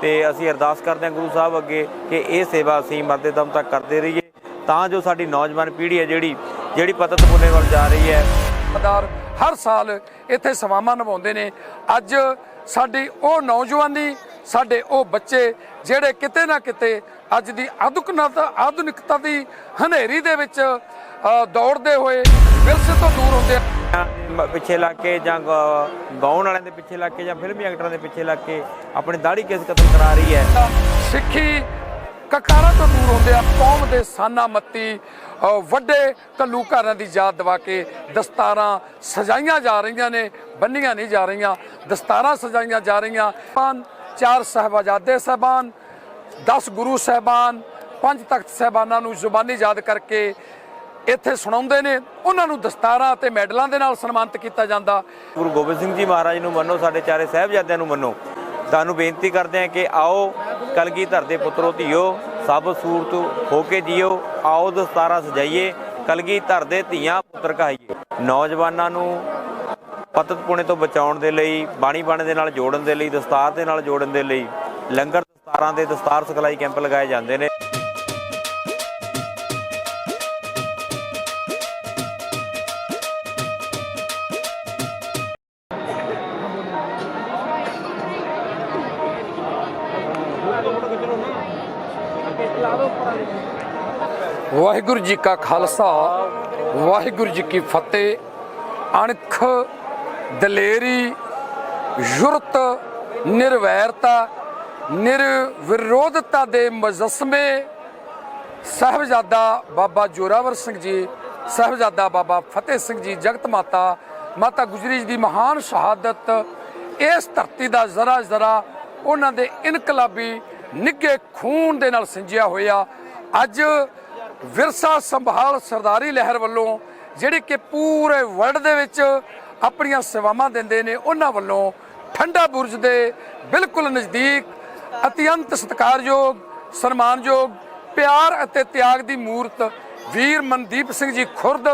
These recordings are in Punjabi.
ਤੇ ਅਸੀਂ ਅਰਦਾਸ ਕਰਦੇ ਹਾਂ ਗੁਰੂ ਸਾਹਿਬ ਅੱਗੇ ਕਿ ਇਹ ਸੇਵਾ ਅਸੀਂ ਮਰਦੇ ਦਮ ਤੱਕ ਕਰਦੇ ਰਹੀਏ। ਤਾਂ ਜੋ ਸਾਡੀ ਨੌਜਵਾਨ ਪੀੜ੍ਹੀ ਹੈ ਜਿਹੜੀ ਜਿਹੜੀ ਪਤਤ ਪੁੰਨੇ ਵੱਲ ਜਾ ਰਹੀ ਹੈ। ਸਰਦਾਰ ਹਰ ਸਾਲ ਇੱਥੇ ਸੇਵਾਵਾਂ ਨਿਭਾਉਂਦੇ ਨੇ। ਅੱਜ ਸਾਡੀ ਉਹ ਨੌਜਵਾਨੀ ਸਾਡੇ ਉਹ ਬੱਚੇ ਜਿਹੜੇ ਕਿਤੇ ਨਾ ਕਿਤੇ ਅੱਜ ਦੀ ਆਧੁਨਿਕਤਾ ਆਧੁਨਿਕਤਾ ਦੀ ਹਨੇਰੀ ਦੇ ਵਿੱਚ ਦੌੜਦੇ ਹੋਏ ਵਿਰਸੇ ਤੋਂ ਦੂਰ ਹੁੰਦੇ ਆ। ਪਿੱਛੇ ਲੱਗ ਕੇ ਜਾਂ ਗਾਉਣ ਵਾਲਿਆਂ ਦੇ ਪਿੱਛੇ ਲੱਗ ਕੇ ਜਾਂ ਫਿਲਮੀ ਐਕਟਰਾਂ ਦੇ ਪਿੱਛੇ ਲੱਗ ਕੇ ਆਪਣੀ ਦਾੜੀ ਕਿਸ ਕਤਲ ਕਰਾ ਰਹੀ ਹੈ? ਸਿੱਖੀ ਕਕਾਰਾਂ ਤੋਂ ਦੂਰ ਹੁੰਦੇ ਆ, ਕੌਮ ਦੇ ਸਾਨਾ ਮੱਤੀ ਵੱਡੇ ਘੱਲੂਘਾਰਾਂ ਦੀ ਯਾਦ ਦਿਵਾ ਕੇ ਦਸਤਾਰਾਂ ਸਜਾਈਆਂ ਜਾ ਰਹੀਆਂ ਨੇ, ਬੰਨੀਆਂ ਨਹੀਂ ਜਾ ਰਹੀਆਂ, ਦਸਤਾਰਾਂ ਸਜਾਈਆਂ ਜਾ ਰਹੀਆਂ। ਪੰਜ ਚਾਰ ਸਾਹਿਬਜ਼ਾਦੇ ਸਾਹਿਬਾਨ 10 ਗੁਰੂ ਸਾਹਿਬਾਨ, ਪੰਜ ਤਖਤ ਸਾਹਿਬਾਨਾਂ ਨੂੰ ਜ਼ੁਬਾਨੀ ਯਾਦ ਕਰਕੇ ਇੱਥੇ ਸੁਣਾਉਂਦੇ ਨੇ, ਉਹਨਾਂ ਨੂੰ ਦਸਤਾਰਾਂ ਤੇ ਮੈਡਲਾਂ ਦੇ ਨਾਲ ਸਨਮਾਨਿਤ ਕੀਤਾ ਜਾਂਦਾ। ਗੁਰੂ ਗੋਬਿੰਦ ਸਿੰਘ ਜੀ ਮਹਾਰਾਜ ਨੂੰ ਮੰਨੋ, ਸਾਡੇ ਚਾਰੇ ਸਾਹਿਬਜ਼ਾਦਿਆਂ ਨੂੰ ਮੰਨੋ। ਤੁਹਾਨੂੰ ਬੇਨਤੀ ਕਰਦੇ ਹਾਂ ਕਿ ਆਓ ਕਲਗੀ ਧਰ ਦੇ ਪੁੱਤਰੋ, ਧੀਓ, ਸਭ ਸੂਰਤ ਹੋ ਕੇ ਜੀਓ, ਆਓ ਦਸਤਾਰਾਂ ਸਜਾਈਏ ਕਲਗੀ ਧਰ ਦੇ ਧੀਆਂ ਪੁੱਤਰ ਕਹਾਈਏ। ਨੌਜਵਾਨਾਂ ਨੂੰ ਪਤਤ ਪੁਣੇ ਤੋਂ ਬਚਾਉਣ ਦੇ ਲਈ, ਬਾਣੀ ਬਾਣੇ ਦੇ ਨਾਲ ਜੋੜਨ ਦੇ ਲਈ, ਦਸਤਾਰ ਦੇ ਨਾਲ ਜੋੜਨ ਦੇ ਲਈ, ਲੰਗਰ ਦਸਤਾਰਾਂ ਦੇ ਦਸਤਾਰ ਸਿਖਲਾਈ ਕੈਂਪ ਲਗਾਏ ਜਾਂਦੇ ਨੇ। ਵਾਹਿਗੁਰੂ ਜੀ ਕਾ ਖਾਲਸਾ, ਵਾਹਿਗੁਰੂ ਜੀ ਕੀ ਫਤਿਹ। ਅਣਖ, ਦਲੇਰੀ ਜੁਰਤ ਨਿਰਵੈਰਤਾ, ਨਿਰਵਿਰੋਧਤਾ ਦੇ ਮਜਸਮੇ। ਸਾਹਿਬਜ਼ਾਦਾ ਬਾਬਾ ਜੋਰਾਵਰ ਸਿੰਘ ਜੀ, ਸਾਹਿਬਜ਼ਾਦਾ ਬਾਬਾ ਫਤਿਹ ਸਿੰਘ ਜੀ, ਜਗਤ ਮਾਤਾ ਮਾਤਾ ਗੁਜਰੀ ਜੀ ਦੀ ਮਹਾਨ ਸ਼ਹਾਦਤ। ਇਸ ਧਰਤੀ ਦਾ ਜ਼ਰਾ ਜ਼ਰਾ ਉਹਨਾਂ ਦੇ ਇਨਕਲਾਬੀ ਨਿੱਗੇ ਖੂਨ ਦੇ ਨਾਲ ਸਿੰਜਿਆ ਹੋਇਆ ਅੱਜ ਵਿਰਸਾ ਸੰਭਾਲ ਸਰਦਾਰੀ ਲਹਿਰ ਵੱਲੋਂ ਜਿਹੜੇ ਕਿ ਪੂਰੇ ਵਰਲਡ ਦੇ ਵਿੱਚ ਆਪਣੀਆਂ ਸੇਵਾਵਾਂ ਦਿੰਦੇ ਨੇ, ਉਹਨਾਂ ਵੱਲੋਂ ਠੰਡਾ ਬੁਰਜ ਦੇ ਬਿਲਕੁਲ ਨਜ਼ਦੀਕ ਅਤਿਅੰਤ ਸਤਿਕਾਰਯੋਗ, ਸਨਮਾਨਯੋਗ, ਪਿਆਰ ਅਤੇ ਤਿਆਗ ਦੀ ਮੂਰਤ ਵੀਰ ਮਨਦੀਪ ਸਿੰਘ ਜੀ ਖੁਰਦ,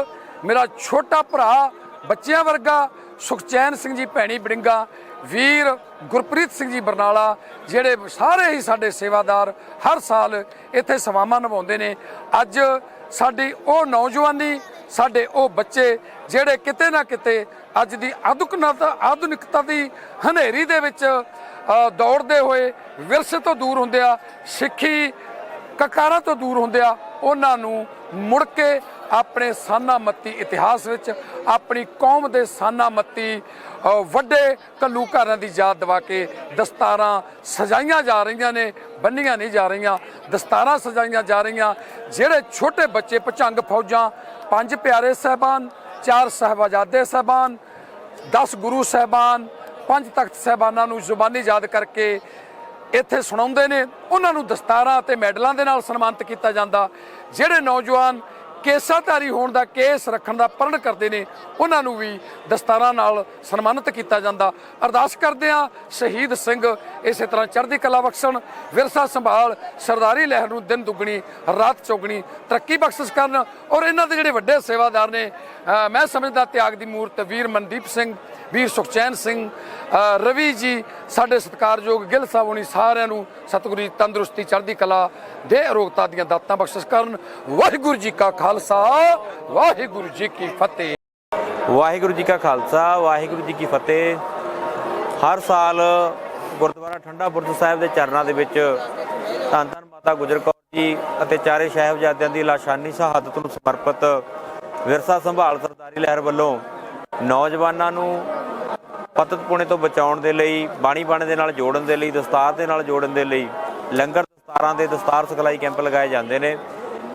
ਮੇਰਾ ਛੋਟਾ ਭਰਾ, ਬੱਚਿਆਂ ਵਰਗਾ ਸੁਖਚੈਨ ਸਿੰਘ ਜੀ, ਭੈਣੀ ਬੜਿੰਗਾ, ਵੀਰ ਗੁਰਪ੍ਰੀਤ ਸਿੰਘ ਜੀ ਬਰਨਾਲਾ, ਜਿਹੜੇ ਸਾਰੇ ਹੀ ਸਾਡੇ ਸੇਵਾਦਾਰ ਹਰ ਸਾਲ ਇੱਥੇ ਸੇਵਾਵਾਂ ਨਿਭਾਉਂਦੇ ਨੇ। ਅੱਜ ਸਾਡੀ ਉਹ ਨੌਜਵਾਨੀ, ਸਾਡੇ ਉਹ ਬੱਚੇ, ਜਿਹੜੇ ਕਿਤੇ ਨਾ ਕਿਤੇ ਅੱਜ ਦੀ ਆਧੁਨਿਕਤਾ ਆਧੁਨਿਕਤਾ ਦੀ ਹਨੇਰੀ ਦੇ ਵਿੱਚ ਦੌੜਦੇ ਹੋਏ ਵਿਰਸੇ ਤੋਂ ਦੂਰ ਹੁੰਦੇ ਆ, ਸਿੱਖੀ ਕਕਾਰਾਂ ਤੋਂ ਦੂਰ ਹੁੰਦੇ ਆ, ਉਹਨਾਂ ਨੂੰ ਮੁੜ ਕੇ ਆਪਣੇ ਸਾਨਾਮੱਤੀ ਇਤਿਹਾਸ ਵਿੱਚ, ਆਪਣੀ ਕੌਮ ਦੇ ਸਾਨਾਮੱਤੀ ਵੱਡੇ ਘੱਲੂਘਾਰਾਂ ਦੀ ਯਾਦ ਦਿਵਾ ਕੇ ਦਸਤਾਰਾਂ ਸਜਾਈਆਂ ਜਾ ਰਹੀਆਂ ਨੇ, ਬੰਨੀਆਂ ਨਹੀਂ ਜਾ ਰਹੀਆਂ, ਦਸਤਾਰਾਂ ਸਜਾਈਆਂ ਜਾ ਰਹੀਆਂ। ਜਿਹੜੇ ਛੋਟੇ ਬੱਚੇ ਪਚੰਗ ਫੌਜਾਂ, ਪੰਜ ਪਿਆਰੇ ਸਹਿਬਾਨ, ਚਾਰ ਸਾਹਿਬਜ਼ਾਦੇ ਸਹਿਬਾਨ 10 ਗੁਰੂ ਸਾਹਿਬਾਨ, ਪੰਜ ਤਖਤ ਸਾਹਿਬਾਨਾਂ ਨੂੰ ਜ਼ੁਬਾਨੀ ਯਾਦ ਕਰਕੇ ਇੱਥੇ ਸੁਣਾਉਂਦੇ ਨੇ, ਉਹਨਾਂ ਨੂੰ ਦਸਤਾਰਾਂ ਤੇ ਮੈਡਲਾਂ ਦੇ ਨਾਲ ਸਨਮਾਨਿਤ ਕੀਤਾ ਜਾਂਦਾ। ਜਿਹੜੇ ਨੌਜਵਾਨ ਕੇਸਾਧਾਰੀ ਹੋਣ ਦਾ ਕੇਸ ਰੱਖਣ ਦਾ ਪ੍ਰਣ ਕਰਦੇ ਨੇ, ਉਹਨਾਂ ਨੂੰ ਵੀ ਦਸਤਾਰਾਂ ਨਾਲ ਸਨਮਾਨਿਤ ਕੀਤਾ ਜਾਂਦਾ। ਅਰਦਾਸ ਕਰਦੇ ਆ ਸ਼ਹੀਦ ਸਿੰਘ ਇਸੇ ਤਰ੍ਹਾਂ ਚੜ੍ਹਦੀ ਕਲਾ ਬਖਸ਼ਣ, ਵਿਰਸਾ ਸੰਭਾਲ, ਸਰਦਾਰੀ ਲਹਿਰ ਨੂੰ ਦਿਨ ਦੁੱਗਣੀ, ਰਾਤ ਚੌਗਣੀ, ਤਰੱਕੀ ਬਖਸ਼ਿਸ਼ ਕਰਨ। ਔਰ ਇਹਨਾਂ ਦੇ ਜਿਹੜੇ ਵੱਡੇ ਸੇਵਾਦਾਰ ਨੇ ਮੈਂ ਸਮਝਦਾ ਤਿਆਗ ਦੀ ਮੂਰਤ ਵੀਰ ਮਨਦੀਪ ਸਿੰਘ ਵੀਰ ਸੁਖਚੈਨ ਸਿੰਘ ਰਵੀ ਜੀ, ਸਾਡੇ ਸਤਿਕਾਰਯੋਗ ਗਿੱਲ ਸਾਹਿਬ ਹੋਣੀ ਸਾਰਿਆਂ ਨੂੰ ਸਤਿਗੁਰੂ ਜੀ ਤੰਦਰੁਸਤੀ, ਚੜ੍ਹਦੀ ਕਲਾ ਦੇ ਅਰੋਗਤਾ ਦੀਆਂ ਦਾਤਾਂ ਬਖਸ਼ਿਸ਼ ਕਰਨ। ਵਾਹਿਗੁਰੂ ਜੀ ਕਾ ਖਾਲਸਾ, ਵਾਹਿਗੁਰੂ ਜੀ ਕੀ ਫਤਿਹ। ਵਾਹਿਗੁਰੂ ਜੀ ਕਾ ਖਾਲਸਾ, ਵਾਹਿਗੁਰੂ ਜੀ ਕੀ ਫਤਿਹ। ਹਰ ਸਾਲ ਗੁਰਦੁਆਰਾ ਠੰਡਾ ਬੁਰਜ ਸਾਹਿਬ ਦੇ ਚਰਨਾਂ ਦੇ ਵਿੱਚ ਧੰਨ ਧੰਨ ਮਾਤਾ ਗੁਜਰ ਕੌਰ ਜੀ ਅਤੇ ਚਾਰੇ ਸਾਹਿਬਜ਼ਾਦਿਆਂ ਦੀ ਲਾਸ਼ਾਨੀ ਸ਼ਹਾਦਤ ਨੂੰ ਸਮਰਪਿਤ ਵਿਰਸਾ ਸੰਭਾਲ ਸਰਦਾਰੀ ਲਹਿਰ ਵੱਲੋਂ ਨੌਜਵਾਨਾਂ ਨੂੰ ਪਤਤ ਪੁਣੇ ਤੋਂ ਬਚਾਉਣ ਦੇ ਲਈ, ਬਾਣੀ ਬਾਣੇ ਦੇ ਨਾਲ ਜੋੜਨ ਦੇ ਲਈ, ਦਸਤਾਰ ਦੇ ਨਾਲ ਜੋੜਨ ਦੇ ਲਈ ਲੰਗਰ ਦਸਤਾਰਾਂ ਦੇ ਦਸਤਾਰ ਸਿਖਲਾਈ ਕੈਂਪ ਲਗਾਏ ਜਾਂਦੇ ਨੇ,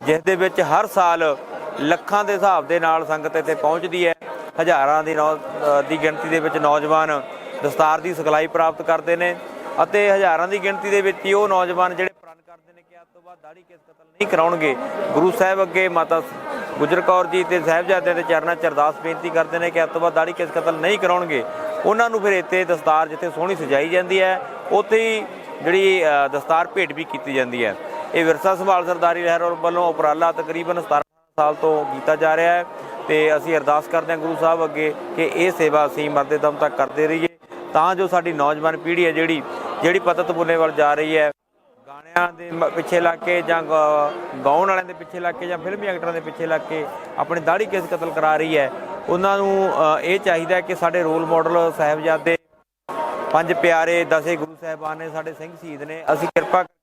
ਜਿਸ ਦੇ ਵਿੱਚ ਹਰ ਸਾਲ ਲੱਖਾਂ ਦੇ ਹਿਸਾਬ ਦੇ ਨਾਲ ਸੰਗਤ ਇੱਥੇ ਪਹੁੰਚਦੀ ਹੈ। ਹਜ਼ਾਰਾਂ ਦੀ ਨੌ- ਦੀ ਗਿਣਤੀ ਦੇ ਵਿੱਚ ਨੌਜਵਾਨ ਦਸਤਾਰ ਦੀ ਸਿਖਲਾਈ ਪ੍ਰਾਪਤ ਕਰਦੇ ਨੇ ਅਤੇ ਹਜ਼ਾਰਾਂ ਦੀ ਗਿਣਤੀ ਦੇ ਵਿੱਚ ਹੀ ਉਹ ਨੌਜਵਾਨ ਜਿਹੜੇ ਕਰਦੇ ਨੇ ਕਿ ਅੱਜ ਤੋਂ ਬਾਅਦ ਦਾੜੀ ਕਿਸ ਕਤਲ ਨਹੀਂ ਕਰਾਉਣਗੇ? ਗੁਰੂ ਸਾਹਿਬ ਅੱਗੇ ਮਾਤਾ ਗੁਜਰ ਕੌਰ ਜੀ ਤੇ ਸਾਹਿਬਜ਼ਾਦਿਆਂ ਦੇ ਚਰਨਾਂ 'ਚ ਅਰਦਾਸ ਬੇਨਤੀ ਕਰਦੇ ਨੇ ਕਿ ਅੱਜ ਤੋਂ ਬਾਅਦ ਦਾੜੀ ਕਿਸ ਕਤਲ ਨਹੀਂ ਕਰਾਉਣਗੇ। ਉਹਨਾਂ ਨੂੰ ਫਿਰ ਇੱਥੇ ਦਸਤਾਰ ਜਿੱਥੇ ਸੋਹਣੀ ਸਜਾਈ ਜਾਂਦੀ ਹੈ, ਉੱਥੇ ਹੀ ਜਿਹੜੀ ਦਸਤਾਰ ਭੇਟ ਵੀ ਕੀਤੀ ਜਾਂਦੀ ਹੈ। ਇਹ ਵਿਰਸਾ ਸੰਭਾਲ ਸਰਦਾਰੀ ਲਹਿਰ ਵੱਲੋਂ ਉਪਰਾਲਾ ਤਕਰੀਬਨ 17 ਸਾਲ ਤੋਂ ਕੀਤਾ ਜਾ ਰਿਹਾ ਹੈ ਤੇ ਅਸੀਂ ਅਰਦਾਸ ਕਰਦੇ ਹਾਂ ਗੁਰੂ ਸਾਹਿਬ ਅੱਗੇ ਕਿ ਇਹ ਸੇਵਾ ਅਸੀਂ ਮਰਦੇ ਦਮ ਤੱਕ ਕਰਦੇ ਰਹੀਏ। ਤਾਂ ਜੋ ਸਾਡੀ ਨੌਜਵਾਨ ਪੀੜ੍ਹੀ ਹੈ ਜਿਹੜੀ ਜਿਹੜੀ ਪਤਤ ਪੁੰਨੇ ਵੱਲ ਜਾ ਰਹੀ ਹੈ ਗਾਣਿਆਂ ਦੇ ਪਿੱਛੇ ਲੱਗ ਕੇ ਜਾਂ ਗਾਉਣ ਵਾਲਿਆਂ ਦੇ ਪਿੱਛੇ ਲੱਗ ਕੇ ਜਾਂ ਫਿਲਮੀ ਐਕਟਰਾਂ ਦੇ ਪਿੱਛੇ ਲੱਗ ਕੇ ਆਪਣੀ ਦਾੜੀ ਕਿਸ ਕਤਲ ਕਰਾ ਰਹੀ ਹੈ, ਉਹਨਾਂ ਨੂੰ ਇਹ ਚਾਹੀਦਾ ਕਿ ਸਾਡੇ ਰੋਲ ਮਾਡਲ ਸਾਹਿਬਜ਼ਾਦੇ, ਪੰਜ ਪਿਆਰੇ ਦਸੇ ਗੁਰੂ ਸਾਹਿਬਾਨ ਨੇ, ਸਾਡੇ ਸਿੰਘ ਸ਼ਹੀਦ ਨੇ, ਅਸੀਂ ਕਿਰਪਾ ਕਰਕੇ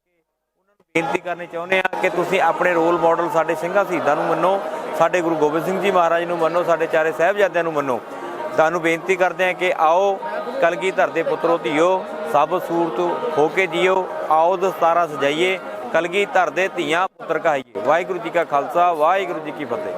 ਉਹਨਾਂ ਨੂੰ ਬੇਨਤੀ ਕਰਨੀ ਚਾਹੁੰਦੇ ਹਾਂ ਕਿ ਤੁਸੀਂ ਆਪਣੇ ਰੋਲ ਮਾਡਲ ਸਾਡੇ ਸਿੰਘਾਂ ਸ਼ਹੀਦਾਂ ਨੂੰ ਮੰਨੋ, ਸਾਡੇ ਗੁਰੂ ਗੋਬਿੰਦ ਸਿੰਘ ਜੀ ਮਹਾਰਾਜ ਨੂੰ ਮੰਨੋ, ਸਾਡੇ ਚਾਰੇ ਸਾਹਿਬਜ਼ਾਦਿਆਂ ਨੂੰ ਮੰਨੋ। ਤੁਹਾਨੂੰ ਬੇਨਤੀ ਕਰਦੇ ਹਾਂ ਕਿ ਆਓ ਕਲਗੀਧਰ ਦੇ ਪੁੱਤਰੋ, ਧੀਓ ਸਭ ਸੂਰਤ ਹੋ ਕੇ ਜੀਓ, ਆਓ ਦਸਤਾਰਾ ਸਜਾਈਏ, ਕਲਗੀ ਧਰ ਦੇ ਧੀਆਂ ਪੁੱਤਰ ਕਹਾਈਏ। ਵਾਹਿਗੁਰੂ ਜੀ ਕਾ ਖਾਲਸਾ, ਵਾਹਿਗੁਰੂ ਜੀ ਕੀ ਫਤਿਹ।